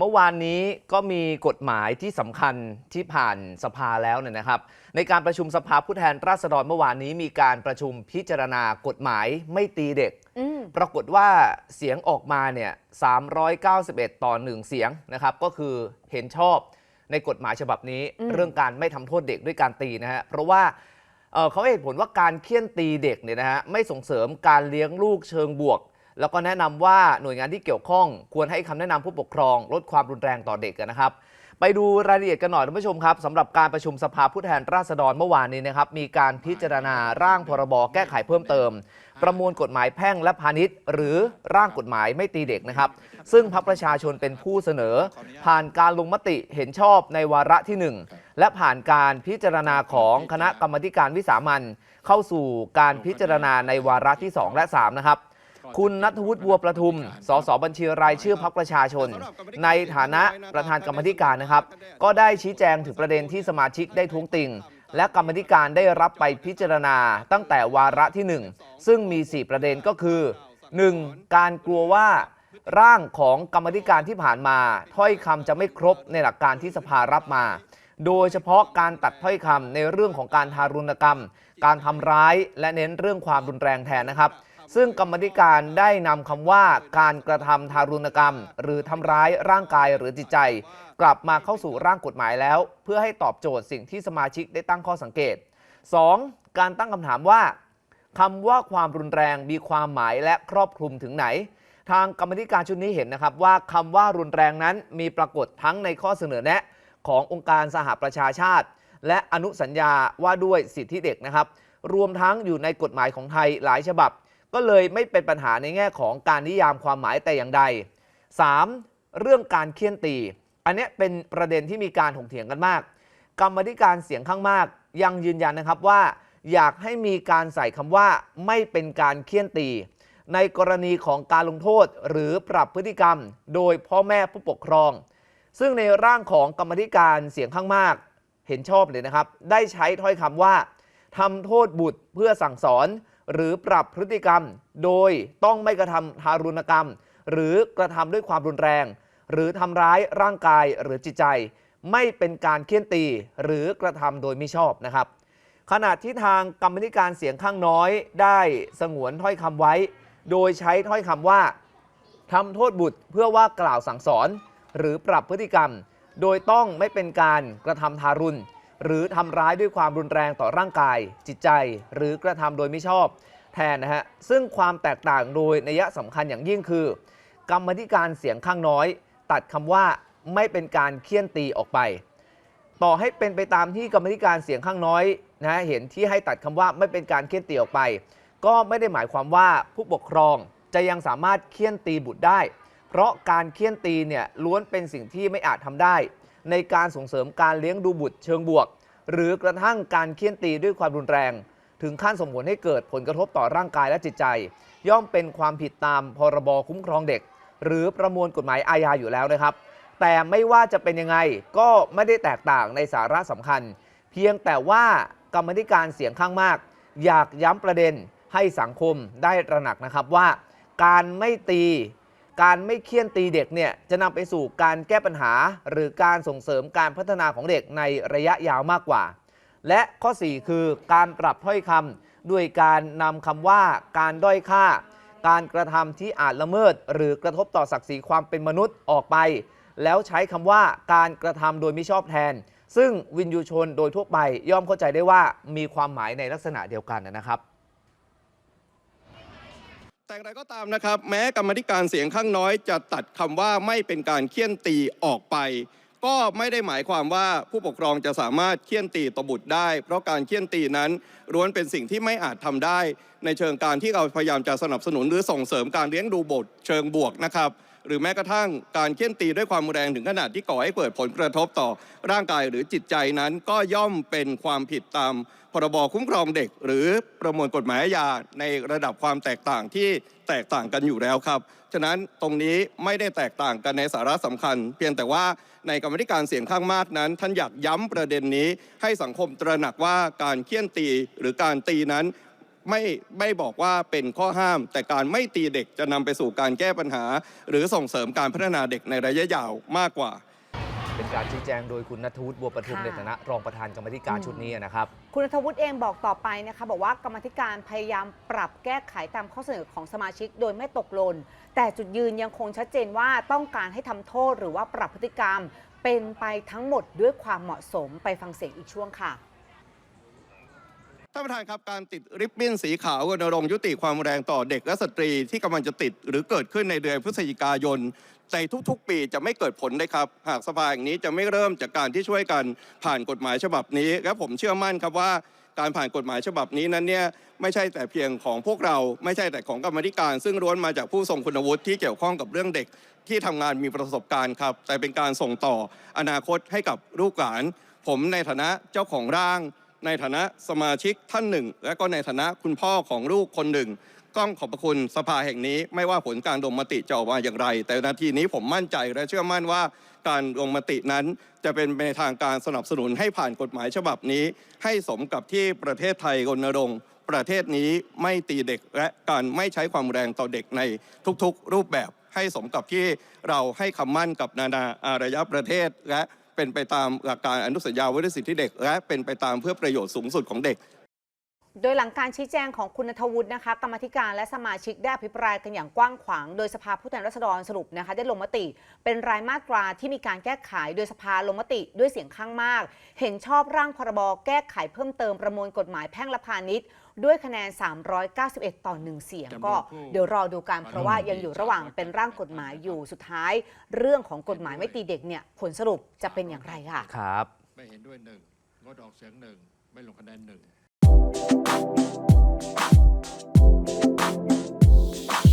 เมื่อวานนี้ก็มีกฎหมายที่สำคัญที่ผ่านสภาแล้วเนี่ยนะครับ ในการประชุมสภาผู้แทนราษฎรเมื่อวานนี้มีการประชุมพิจารณากฎหมายไม่ตีเด็กอืมปรากฏว่าเสียงออกมาเนี่ย391 ต่อ1เสียงนะครับ ก็คือเห็นชอบในกฎหมายฉบับนี้อืมเรื่องการไม่ทำโทษเด็กด้วยการตีนะฮะเพราะว่าเอ่อเขาให้เหตุผลว่าการเคี่ยนตีเด็กเนี่ยนะฮะไม่ส่งเสริมการเลี้ยงลูกเชิงบวก แล้วก็แนะนำว่าหน่วยงานที่เกี่ยวข้องควรให้คำแนะนำผู้ปกครอง ลดความรุนแรงต่อเด็กนะครับ ไปดูรายละเอียดกันหน่อยท่านผู้ชมครับสำหรับการประชุมสภาผู้แทนราษฎรเมื่อวานนี้นะครับมีการพิจารณาร่างพรบแก้ไขเพิ่มเติม ประมวลกฎหมายแพ่งและพาณิชย์ หรือร่างกฎหมายไม่ตีเด็กนะครับ ซึ่งพรรคประชาชนเป็นผู้เสนอ ผ่านการลงมติเห็นชอบในวาระที่ 1 และผ่านการพิจารณาของคณะกรรมการวิสามันเข้าสู่การพิจารณาในวาระที่ 2 และ 3 นะครับ คุณนัทวุฒิบัวประทุม สสบัญชีรายชื่อพักประชาชน ในฐานะประธานกรรมธิการนะครับ ก็ได้ชี้แจงถึงประเด็นที่สมาชิกได้ท้วงติงและกรรมธิการได้รับไปพิจารณาตั้งแต่วาระที่ 1 ซึ่งมี 4 ประเด็นก็คือ 1. การกลัวว่าร่างของกรรมธิการที่ผ่านมา ถ้อยคำจะไม่ครบในหลักการที่สภารับมา โดยเฉพาะการตัดถ้อยคำในเรื่องของการทารุณกรรม การทำร้ายและเน้นเรื่องความรุนแรงแทนนะครับ ซึ่งกรรมธิการได้นำคำว่าการกระทำทารุณกรรม หรือทำร้ายร่างกายหรือจิตใจ กลับมาเข้าสู่ร่างกฎหมายแล้ว เพื่อให้ตอบโจทย์สิ่งที่สมาชิกได้ตั้งข้อสังเกต 2. การตั้งคำถามว่าคำว่าความรุนแรงมีความหมายและครอบคลุมถึงไหน ทางกรรมธิการชุดนี้เห็นนะครับว่าคำว่ารุนแรงนั้นมีปรากฏทั้งในข้อเสนอแนะขององค์การสหประชาชาติ และอนุสัญญาว่าด้วยสิทธิเด็กนะครับ รวมทั้งอยู่ในกฎหมายของไทยหลายฉบับ ก็เลยไม่เป็นปัญหาในแง่ของการนิยามความหมายแต่อย่างใด 3. เรื่องการเคี่ยนตี อันนี้เป็นประเด็นที่มีการถกเถียงกันมาก กรรมธิการเสียงข้างมาก ยังยืนยันนะครับว่า อยากให้มีการใส่คำว่าไม่เป็นการเคี่ยนตี ในกรณีของการลงโทษหรือปรับพฤติกรรม โดยพ่อแม่ผู้ปกครอง ซึ่งในร่างของกรรมธิการเสียงข้างมาก เห็นชอบเลยนะครับ ได้ใช้ถ้อยคำว่าทำโทษบุตรเพื่อสั่งสอน หรือปรับพฤติกรรม โดยต้องไม่กระทำทารุณกรรม หรือกระทำด้วยความรุนแรง หรือทำร้ายร่างกายหรือจิตใจ ไม่เป็นการเคี่ยนตี หรือกระทำโดยมิชอบนะครับ ขณะที่ทางกรรมธิการเสียงข้างน้อยได้สงวนถ้อยคำไว้ โดยใช้ถ้อยคำว่าทำโทษบุตรเพื่อว่ากล่าวสั่งสอน หรือปรับพฤติกรรม โดยต้องไม่เป็นการกระทำทารุณ หรือทำร้ายด้วยความรุนแรงต่อร่างกาย จิตใจ หรือกระทำโดยไม่ชอบ แทนนะฮะซึ่งความแตกต่างโดยนัยสำคัญอย่างยิ่งคือ กรรมธิการเสียงข้างน้อย ตัดคำว่าไม่เป็นการเคี่ยนตีออกไป ต่อให้เป็นไปตามที่กรรมธิการเสียงข้างน้อยนะฮะเห็นที่ให้ตัดคำว่าไม่เป็นการเคี่ยนตีออกไป ก็ไม่ได้หมายความว่าผู้ปกครองจะยังสามารถเคี่ยนตีบุตรได้ เพราะการเคี่ยนตีเนี่ยล้วนเป็นสิ่งที่ไม่อาจทำได้ ในการส่งเสริมการเลี้ยงดูบุตรเชิงบวก หรือกระทั่งการเคี่ยนตีด้วยความรุนแรง ถึงขั้นส่งผลให้เกิดผลกระทบต่อร่างกายและจิตใจ ย่อมเป็นความผิดตามพรบคุ้มครองเด็ก หรือประมวลกฎหมายอาญาอยู่แล้วนะครับ แต่ไม่ว่าจะเป็นยังไงก็ไม่ได้แตกต่างในสาระสำคัญ เพียงแต่ว่ากรรมธิการเสียงข้างมาก อยากย้ำประเด็นให้สังคมได้ระหนักนะครับว่า การไม่ตี การไม่เคี่ยนตีเด็กเนี่ยจะนำไปสู่การแก้ปัญหา หรือการส่งเสริมการพัฒนาของเด็กในระยะยาวมากกว่า และข้อ 4 คือการปรับถ้อยคำด้วยการนำคำว่าการด้อยค่า การกระทำที่อาจละเมิด หรือกระทบต่อศักดิ์ศรีความเป็นมนุษย์ออกไป แล้วใช้คำว่าการกระทำโดยมิชอบแทน ซึ่งวินยูชนโดยทั่วไปย่อมเข้าใจได้ว่ามีความหมายในลักษณะเดียวกันนะครับ แต่อย่างไรก็ตามนะครับ แม้กรรมธิการเสียงข้างน้อยจะตัดคำว่าไม่เป็นการเคี่ยนตีออกไป ก็ไม่ได้หมายความว่าผู้ปกครองจะสามารถเคี่ยนตีตบุตรได้ เพราะการเคี่ยนตีนั้นล้วนเป็นสิ่งที่ไม่อาจทำได้ ในเชิงการที่เราพยายามจะสนับสนุนหรือส่งเสริมการเลี้ยงดูบุตรเชิงบวกนะครับหรือแม้กระทั่งการเคี่ยนตีด้วยความรุนแรงถึงขนาดที่ก่อให้เกิดผลกระทบต่อร่างกายหรือจิตใจนั้นก็ย่อมเป็นความผิดตาม รบคุ้มครองเด็ก หรือประมวลกฎหมายอาญาในระดับความแตกต่างที่แตกต่างกันอยู่แล้วครับ ฉะนั้นตรงนี้ไม่ได้แตกต่างกันในสาระสำคัญ เพียงแต่ว่าในกรรมธิการเสียงข้างมากนั้น ท่านอยากย้ำประเด็นนี้ ให้สังคมตระหนักว่าการเคี่ยนตีหรือการตีนั้นไม่ไม่บอกว่าเป็นข้อห้าม แต่การไม่ตีเด็กจะนำไปสู่การแก้ปัญหา หรือส่งเสริมการพัฒนาเด็กในระยะยาวมากกว่า เป็นการชี้แจงโดยคุณนัทวุฒิบัวประทุมค่ะ ในฐานะรองประธานกรรมาธิการอืมชุดนี้นะครับ คุณนัทวุฒิเองบอกต่อไปนะคะบอกว่ากรรมาธิการพยายามปรับแก้ไขตามข้อเสนอของสมาชิกโดยไม่ตกหล่นแต่จุดยืนยังคงชัดเจนว่าต้องการให้ทำโทษหรือว่าปรับพฤติกรรม เป็นไปทั้งหมดด้วยความเหมาะสมไปฟังเสียงอีกช่วงค่ะ ท่านประธานครับการติดริบบิ้นสีขาวรณรงค์ยุติความแรงต่อเด็กและสตรีที่กำลังจะติดหรือเกิดขึ้นในเดือนพฤศจิกายนในทุกๆ ปีจะไม่เกิดผลเลยครับ หากสภาแห่งนี้จะไม่เริ่มจากการที่ช่วยกันผ่านกฎหมายฉบับนี้ และผมเชื่อมั่นครับว่าการผ่านกฎหมายฉบับนี้นั้นเนี่ยไม่ใช่แต่เพียงของพวกเรา ไม่ใช่แต่ของกรรมธิการ ซึ่งล้วนมาจากผู้ทรงคุณวุฒิที่เกี่ยวข้องกับเรื่องเด็กที่ทำงานมีประสบการณ์ครับ แต่เป็นการส่งต่ออนาคตให้กับลูกหลาน ผมในฐานะเจ้าของร่าง ในฐานะสมาชิกท่านหนึ่ง และก็ในฐานะคุณพ่อของลูกคนหนึ่งต้องขอบพระคุณสภาแห่งนี้ ไม่ว่าผลการลงมติจะออกมาอย่างไร แต่นาทีนี้ผมมั่นใจและเชื่อมั่นว่าการลงมตินั้น จะเป็นในทางการสนับสนุนให้ผ่านกฎหมายฉบับนี้ ให้สมกับที่ประเทศไทยรณรงค์ประเทศนี้ไม่ตีเด็กและการไม่ใช้ความแรงต่อเด็กในทุกๆ รูปแบบให้สมกับที่เราให้คำมั่นกับนานาอารยประเทศและ เป็นไปตามหลักการอนุสัญญาวุฒิสิทธิเด็ก และเป็นไปตามเพื่อประโยชน์สูงสุดของเด็ก โดยหลังการชี้แจงของคุณนัทวุฒินะคะกรรมาธิการและสมาชิกได้อภิปรายกันอย่างกว้างขวาง โดยสภาผู้แทนราษฎรสรุปนะคะได้ลงมติ เป็นรายมาตราที่มีการแก้ไขโดยสภาลงมติด้วยเสียงข้างมาก เห็นชอบร่างพรบแก้ไขเพิ่มเติมประมวลกฎหมายแพ่งและพาณิชย์ ด้วยคะแนน 391 ต่อ 1 เสียง ก็เดี๋ยวรอดูกันเพราะว่ายังอยู่ระหว่างเป็นร่างกฎหมายอยู่สุดท้าย เรื่องของกฎหมายไม่ตีเด็กเนี่ยผลสรุปจะเป็นอย่างไรค่ะครับ ไม่เห็นด้วยหนึ่งงดออกเสียงหนึ่งไม่ลงคะแนนหนึ่ง ピッ!